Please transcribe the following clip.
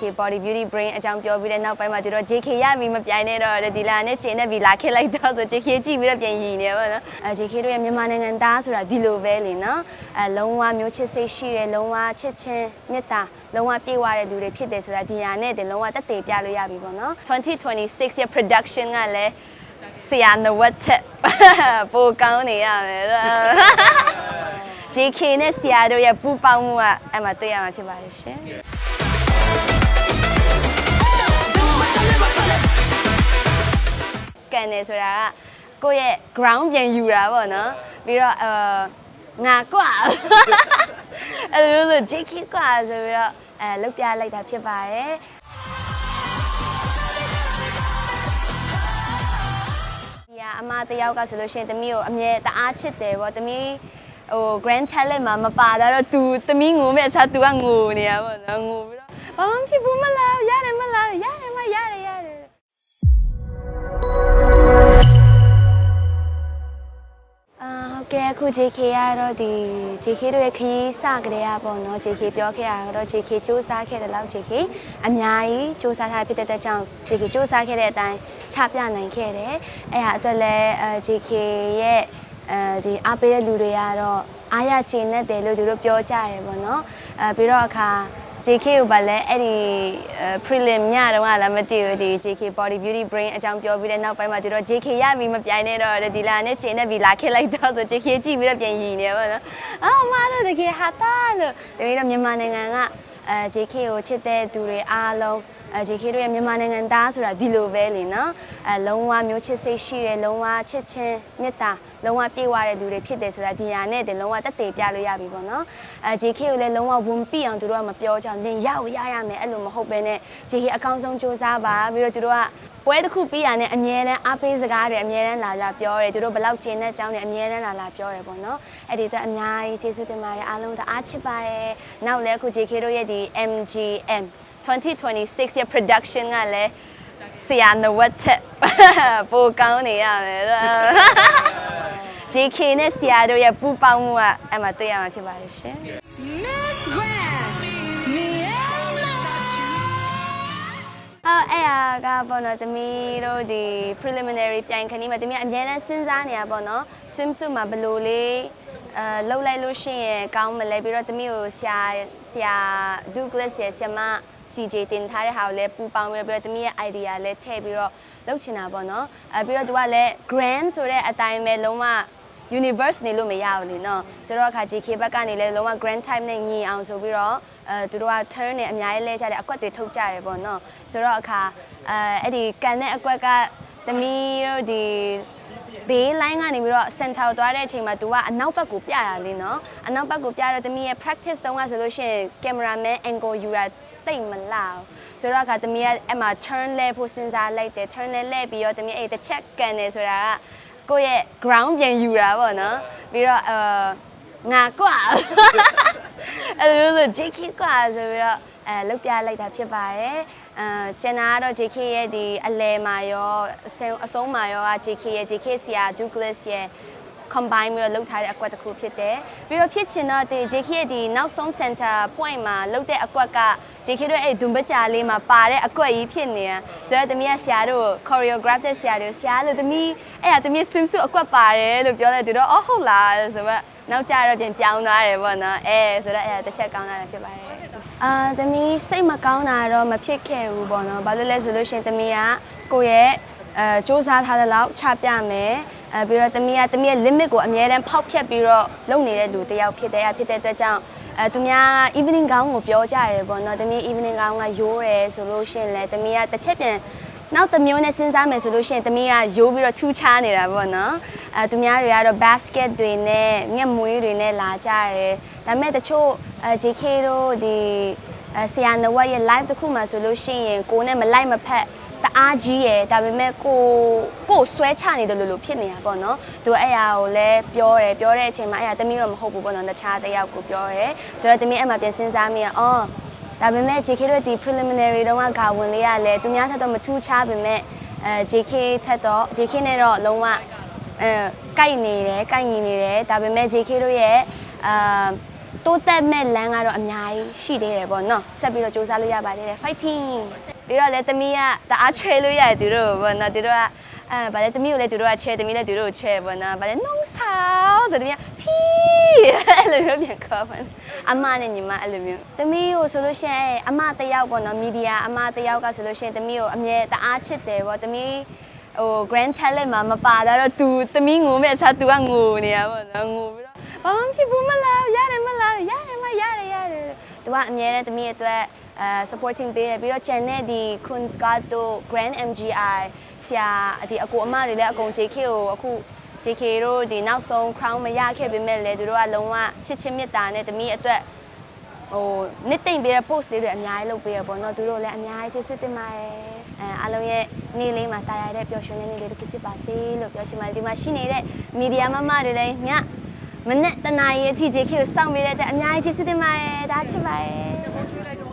JK Body Beauty Brain အကြောင်းပြောပြီးတဲ့နောက်ပိုင်းမှာသူတို့ JK ရပြီမပြိုင်နဲ့တော့ဒီလာနဲ့ချိန်နဲ့ပြီးလာခက်လိုက်တော့ဆို JK ကြည့်ပြီးတော့ပြန်ရည်နေပါတော့အဲ JK တို့ရဲ့မြန်မာနိုင်ငံသားဆိုတာဒီလိုပဲလေနော်အဲလုံးဝမျိုးချစ်စိတ်ရှိတယ်လုံးဝချစ်ချင်းမေတ္တာလုံးဝပြေဝတဲ့လူတွေဖြစ်တယ်ဆိုတာဒီဟာနဲ့တင်လုံးဝတက်တည်ပြလို့ရပြီပေါ့နော်2026ရဲ့ production ကလည်းဆရာနဝတ်ထက်ပိုကောင်းနေရမယ် JK နဲ့ဆရာတို့ရဲ့ပူပေါင်းမှုကအဲ့မှာတွေ့ရမှာဖြစ်ပါတယ်ရှင် ကန်နေဆိုတာကကိုယ့်ရဲ့ ground ပြန်ယူတာပေါ့နော်ပြီးတော့အာငါကွာအဲ့လိုဆို JK ကွာဆိုပြီးတော့အဲလုတ်ပြလိုက်တာဖြစ်ပါတယ်ဒီကအမတယောက်ကဆိုလို့ရှိရင်တမီးကိုအမြဲတအားချစ်တယ်ပေါ့တမီးဟို grand talent မှာမပါတာတော့ तू တမီးငိုမဲ့အစား तू ကငိုနေတာပေါ့နော်ငိုပြီးတော့ဘာမှမဖြစ်ဘူးမလားရတယ်မလားရ JK ကတော့ဒီ JK တို့ရဲ့ခရီးစကလေးอ่ะပေါ့နော် JK ပြောခဲ့ရတော့ JK စူးစမ်းခဲ့တဲ့လောက် JK အများကြီးစူးစမ်းထားဖြစ်တဲ့အတွက်ကြောင့် JK စူးစမ်းခဲ့တဲ့အတိုင်းချပြနိုင်ခဲ့တယ်အဲ့ဟာအတွက်လည်းအဲ JK ရဲ့အဲဒီအားပေးတဲ့လူတွေကတော့အားရကျေနပ်တယ်လို့သူတို့ပြောကြတယ်ပေါ့နော်အဲပြီးတော့အခါ JK ကိုပါလဲအဲ့ဒီအဲ prelim ညတုန်းကလည်းမတည်ဘူးဒီ JK Body Beauty Brain အကြောင်းပြောပြီးတဲ့နောက်ပိုင်းမှာသူတို့ JK ရပြီမပြိုင်နဲ့တော့ဒီလာနဲ့ချိန်နဲ့ပြီးလာခက်လိုက်တော့ဆို JK ကြည့်ပြီးတော့ပြန်ရည်နေပါတော့အော်မတော့တကယ်ဟာတာလို့တကယ်တော့မြန်မာနိုင်ငံကအဲ JK ကိုချစ်တဲ့သူတွေအားလုံး အဲ JK တို့ရဲ့မြန်မာနိုင်ငံသားဆိုတာဒီလိုပဲလေနော်အဲလုံးဝမျိုးချစ်စိတ်ရှိတယ်လုံးဝချစ်ချင်းမေတ္တာလုံးဝပြေဝတဲ့လူတွေဖြစ်တယ်ဆိုတာဒီဟာနဲ့တင်လုံးဝတက်တည်ပြလို့ရပြီပေါ့နော်အဲ JK ကိုလည်းလုံးဝဝန်ပြအောင်သူတို့ကမပြောကြအောင်နင်ရရရမယ်အဲ့လိုမဟုတ်ပဲနဲ့ JK အကောင်းဆုံးစူးစမ်းပါပြီးတော့သူတို့ကပွဲတစ်ခုပြီးတာနဲ့အမြဲတမ်းအားပေးစကားတွေအမြဲတမ်းလာလာပြောတယ်သူတို့ဘယ်လောက်ကျင်တဲ့အကြောင်းတွေအမြဲတမ်းလာလာပြောတယ်ပေါ့နော်အဲ့ဒီအတွက်အများကြီးကျေးဇူးတင်ပါတယ်အားလုံးတအားချစ်ပါတယ်နောက်လည်းအခု JK တို့ရဲ့ဒီ MGM 2026ရဲ့ production ကလည်းဆရာနဝတ်ထက်ပိုကောင်းနေရမယ် JK နဲ့ဆရာတို့ရဲ့ပူပေါင်းမှုကအဲ့မှာတွေ့ရမှာဖြစ်ပါတယ်ရှင် Miss Grand, Miela. အော်အဲ့ဟာကပေါ့နော်တမီးတို့ဒီ preliminary ပြိုင်ခဏီးမှာတမီးကအများနဲ့စဉ်းစားနေတာပေါ့နော် swimsuit မှာဘယ်လိုလေးအဲလှုပ်လိုက်လို့ရှိရင်ကောင်းမလဲပြီးတော့တမီးကိုဆရာဆရာ Douglas ရဲ့ဆရာမ CJ တင်ထားတဲ့ဟာကိုလည်းပူပေါင်းပြီးတော့ပြီးတော့တမီးရဲ့ idea လည်းထည့်ပြီးတော့လုပ်ချင်တာပေါ့နော်အဲပြီးတော့သူကလည်း grand ဆိုတဲ့အတိုင်းပဲလုံးဝ universe နေလို့မရဘူးလေနော်ဆိုတော့အခါ GK ဘက်ကနေလည်းလုံးဝ grand type နဲ့ညီအောင်ဆိုပြီးတော့အဲသူတို့က turn နဲ့အများကြီးလဲကြတယ်အကွက်တွေထုတ်ကြတယ်ပေါ့နော်ဆိုတော့အခါအဲအဲ့ဒီကန်တဲ့အကွက်ကသမီးတို့ဒီ ဘေး line ကနေပြီးတော့ center ကိုသွားတဲ့အချိန်မှာ तू ကအနောက်ဘက်ကိုပြတာလေနော်အနောက်ဘက်ကိုပြတော့သမီးရဲ့ practice တုန်းကဆိုလို့ရှိရင် cameraman angle ယူတာတိတ်မလားဘူးဆိုတော့အခါသမီးကအဲ့မှာ turn လဲဖို့စဉ်းစားလိုက်တယ် turn လဲလဲပြီးတော့သမီးအဲ့တစ်ချက်ကန်တယ်ဆိုတာကကိုယ့်ရဲ့ ground ပြန်ယူတာပေါ့နော်ပြီးတော့အာငါကွာအဲ့လိုဆို JK ကွာဆိုပြီးတော့အဲလုတ်ပြလိုက်တာဖြစ်ပါတယ် အာကျန်တာကတော့ JK ရဲ့ဒီအလဲမှာရောအဆုံးအဆုံးမှာရောက JK ရဲ့ JK ဆရာ Douglas ရဲ့ combine ပြီးတော့လုပ်ထားတဲ့အကွက်တစ်ခုဖြစ်တယ်ပြီးတော့ဖြစ်ချင်တော့ဒီ JK ရဲ့ဒီနောက်ဆုံး center point မှာလုပ်တဲ့အကွက်က JK တို့အဲ့ဒွန်ပချာလေးမှာပါတဲ့အကွက်ကြီးဖြစ်နေတာဆိုတော့တမီးကဆရာတို့ choreograph တဲ့ဆရာတို့ဆရာလို့တမီးအဲ့ဒါတမီး swim suit အကွက်ပါတယ်လို့ပြောတယ်သူတို့အော်ဟုတ်လားဆိုတော့နောက်ကျတော့ပြန်ပြောင်းသွားတယ်ပေါ့နော်အဲဆိုတော့အဲ့ဒါတစ်ချက်ကောင်းတာလည်းဖြစ်ပါတယ်အာတမီးစိတ်မကောင်းတာတော့မဖြစ်ခဲ့ဘူးပေါ့နော်ဘာလို့လဲဆိုလို့ရှိရင်တမီးကကိုယ့်ရဲ့အဲစူးစမ်းထားတဲ့လောက်ချပြမယ် အဲပြီးတော့တမီးကတမီးရဲ့ limit ကိုအမြဲတမ်းဖောက်ဖျက်ပြီးတော့လုပ်နေတဲ့လူတစ်ယောက်ဖြစ်တယ်အဖြစ်တဲ့အတွက်ကြောင့်အဲသူများ evening gown ကိုပြောကြရတယ်ပေါ့နော်တမီး evening gown ကရိုးတယ်ဆိုလို့ရှိရင်လည်းတမီးကတစ်ချက်ပြန်နောက်တစ်မျိုးနဲ့စဉ်းစားမယ်ဆိုလို့ရှိရင်တမီးကရိုးပြီးတော့ထူးခြားနေတာပေါ့နော်အဲသူများတွေကတော့ basket တွေနဲ့မျက်မွေးတွေနဲ့လာကြတယ်ဒါပေမဲ့တချို့အဲ JK တို့ဒီအဲဆရာနဝက်ရဲ့ live တစ်ခုမှဆိုလို့ရှိရင်ကိုနဲ့မလိုက်မဖက် တအားကြီးရယ်ဒါပေမဲ့ကိုကိုဆွဲချနေတယ်လို့လို့ဖြစ်နေတာပေါ့နော်သူအဲ့အရာကိုလည်းပြောတယ်ပြောတဲ့အချိန်မှာအဲ့အရာတမီးတော့မဟုတ်ဘူးပေါ့နော်တခြားတစ်ယောက်ကိုပြောတယ်ဆိုတော့တမီးအဲ့မှာပြန်စဉ်းစားမိရအော်ဒါပေမဲ့ JK တို့ဒီ preliminary တုန်းကဂါဝင်လေးရလဲသူများထက်တော့မထူးခြားပေမဲ့အဲ JK ထက်တော့ JK နဲ့တော့လုံးဝအဲကိုက်နေတယ်ကိုက်ညီနေတယ်ဒါပေမဲ့ JK တို့ရဲ့အာတိုးတက်မဲ့လမ်းကတော့အများကြီးရှိသေးတယ်ပေါ့နော်ဆက်ပြီးတော့စူးစမ်းလို့ရပါသေးတယ် fighting ပြီးတော့လည်းသမီးကတအားချဲလို့ရတယ်သူတို့ပေါ့နော်သူတို့ကအဲဗာလေသမီးကိုလည်းသူတို့ကချဲသမီးလည်းသူတို့ကိုချဲပေါ့နော်ဗာလေနှုံးဆောဆိုသမီးကဖီးအဲ့လိုမျိုးပြန်ခေါ်ပါအမနဲ့ညီမအဲ့လိုမျိုးသမီးကိုဆိုလို့ရှိရင်အမတစ်ယောက်ပေါ့နော်မီဒီယာအမတစ်ယောက်ကဆိုလို့ရှိရင်သမီးကိုအမြဲတအားချစ်တယ်ပေါ့သမီး ဟို grand talent မှာမပါတာတော့ तू သမီးငိုမဲ့အစား तू ကငိုနေတာပေါ့နော်ငိုပြီးတော့ဘာမှဖြစ်ဘူးမလားရတယ်မလားရတယ်မရတယ်ရတယ် तू ကအမြဲတမ်းသမီးရဲ့အတွက် အဲ supporting ပေးတယ်ပြီးတော့ channel ဒီ Kun Scott တို့ Grand MGI ဆရာဒီအကိုအမတွေလည်းအကုန် JK ကိုအခု JK တို့ဒီနောက်ဆုံး crown မရခဲ့ပေမဲ့လည်းသူတို့ကလုံးဝချစ်ချင်းမေတ္တာနဲ့သမီးအတွက်ဟိုနှစ်သိမ့်ပေးတဲ့ post လေးတွေအများကြီးလုပ်ပေးရပေါ့နော်သူတို့လည်းအများကြီးချစ်စစ်တင်ပါတယ်အဲအားလုံးရဲ့နေ့လေးမှာတာယာတဲ့ပျော်ရွှင်တဲ့နေ့လေးတစ်ခုဖြစ်ပါစေလို့ပြောချင်ပါတယ်ဒီမှာရှိနေတဲ့မီဒီယာမမတွေလည်းညမနဲ့တနာရီအထိ JK ကိုစောင့်ပေးတဲ့အတွက်အများကြီးချစ်စစ်တင်ပါတယ်ဒါချစ်ပါတယ်